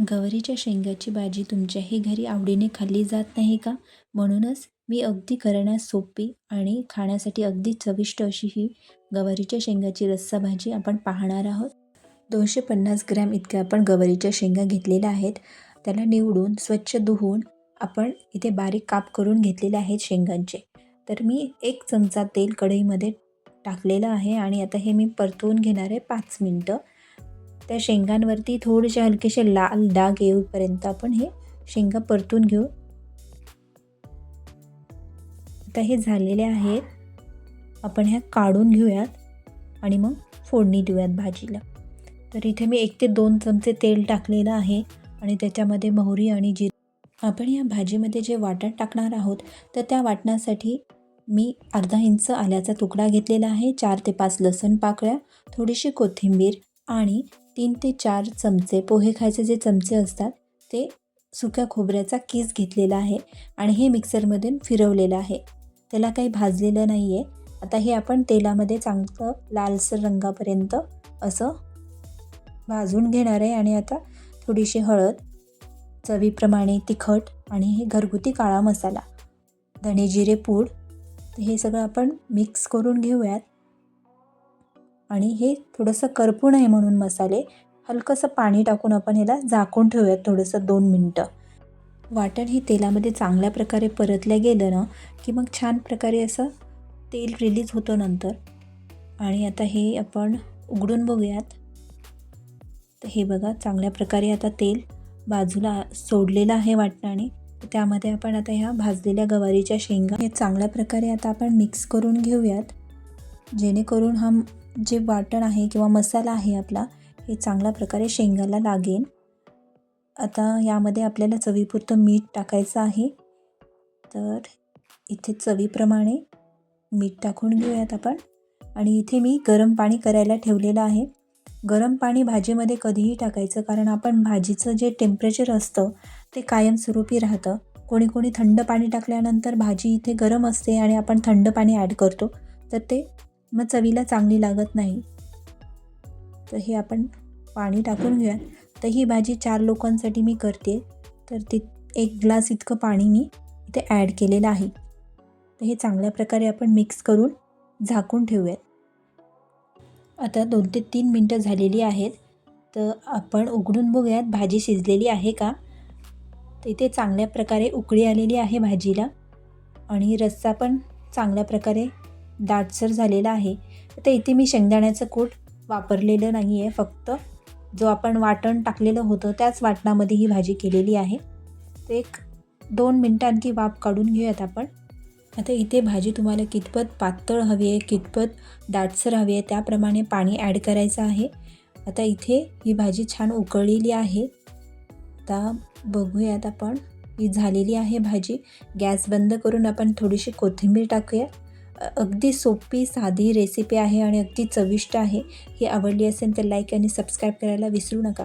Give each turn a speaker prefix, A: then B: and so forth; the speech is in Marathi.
A: गवारीच्या शेंगाची भाजी तुमच्याही घरी आवडीने खाल्ली जात नाही का? म्हणूनच मी अगदी करण्यास सोपी आणि खाण्यासाठी अगदी चविष्ट अशी ही गवारीच्या शेंगाची रस्सा भाजी आपण पाहणार आहोत. दोनशे पन्नास ग्रॅम इतक्या आपण गवारीच्या शेंगा घेतलेल्या आहेत. त्याला निवडून स्वच्छ धुवून आपण इथे बारीक काप करून घेतलेले आहेत शेंगांचे. तर मी एक चमचा तेल कढईमध्ये टाकलेलं आहे आणि आता हे मी परतवून घेणार आहे पाच मिनटं. त्या शेंगांवरती थोडेसे हलकेसे लाल डाग येऊपर्यंत आपण हे शेंगा परतून घेऊ. आता हे झालेले आहेत. आपण ह्या काढून घेऊयात आणि मग फोडणी देऊयात भाजीला. तर इथे मी एक ते दोन चमचे तेल टाकलेलं आहे आणि त्याच्यामध्ये मोहरी आणि जिर. आपण या भाजीमध्ये जे वाटण टाकणार आहोत तर त्या वाटणासाठी मी अर्धा इंच आल्याचा तुकडा घेतलेला आहे चार ते पाच लसण पाकळ्या थोडीशी कोथिंबीर आणि तीन ते चार चमचे पोहे खायचे जे चमचे असतात ते सुक्या खोबऱ्याचा केस घेतलेला आहे आणि हे मिक्सरमधून फिरवलेलं आहे. त्याला काही भाजलेलं नाही आहे आता हे आपण तेलामध्ये चांगलं लालसर रंगापर्यंत असं भाजून घेणार आहे आणि आता थोडीशी हळद चवीप्रमाणे तिखट आणि हे घरगुती काळा मसाला धणे जिरे पूड हे सगळं आपण मिक्स करून घेऊयात. आणि हे थोडंसं करपू नये म्हणून मसाले. हलकंसं पाणी टाकून आपण ह्याला झाकून ठेवूयात थोडंसं दोन मिनटं. वाटण हे तेलामध्ये चांगल्या प्रकारे परतलं गेलं ना की मग छान प्रकारे असं तेल रिलीज होतं नंतर. आणि आता हे आपण उघडून बघूयात. तर हे बघा चांगल्या प्रकारे आता तेल बाजूला सोडलेलं आहे वाटणाने. त्यामध्ये आपण आता ह्या भाजलेल्या गवारीच्या शेंगा हे चांगल्या प्रकारे आता आपण मिक्स करून घेऊयात. जेणेकरून हा जे वाटण आहे किंवा मसाला आहे आपला हे चांगल्या प्रकारे शेंगाला लागेल आता यामध्ये आपल्याला चवीपुरतं मीठ टाकायचं आहे. तर इथे चवीप्रमाणे मीठ टाकून घेऊयात आपण. आणि इथे मी गरम पाणी करायला ठेवलेलं आहे. गरम पाणी भाजीमध्ये कधीही टाकायचं कारण आपण भाजीचं जे टेम्परेचर असतं ते कायमस्वरूपी राहतं. कोणी कोणी थंड पाणी टाकल्यानंतर भाजी इथे गरम असते आणि आपण थंड पाणी ॲड करतो. तर ते मग चवीला चांगली लागत नाही. तर हे आपण पाणी टाकून घेऊया. तर ही भाजी चार लोकांसाठी मी करते. तर ती एक ग्लास इतकं पाणी मी इथे ॲड केलेलं आहे. तर हे चांगल्या प्रकारे आपण मिक्स करून झाकून ठेवूयात. आता दोन ते तीन मिनटं झालेली आहेत. तर आपण उघडून बघूयात भाजी शिजलेली आहे का? तर इथे चांगल्या प्रकारे उकळी आलेली आहे भाजीला. आणि रस्सा पण चांगल्या प्रकारे दाटसर झालेला आहे. तर इथे मी शेंगदाण्याचं कूट वापरलेलं नाही आहे फक्त जो आपण वाटण टाकलेलं होतं त्याच वाटणामध्ये ही भाजी केलेली आहे. तर एक दोन मिनटं आणखी वाफ काढून घेऊयात आपण. आता इथे भाजी तुम्हाला कितपत पातळ हवी आहे कितपत दाटसर हवी आहे त्याप्रमाणे पाणी ॲड करायचं आहे. आता इथे ही भाजी छान उकळलेली आहे. आता बघूयात आपण. ही झालेली आहे भाजी. गॅस बंद करून आपण थोडीशी कोथिंबीर टाकूया. अगदी सोपी साधी रेसिपी आहे आणि अगदी चविष्ट आहे. ही आवडली असेल तर लाईक आणि सबस्क्राईब करायला विसरू नका.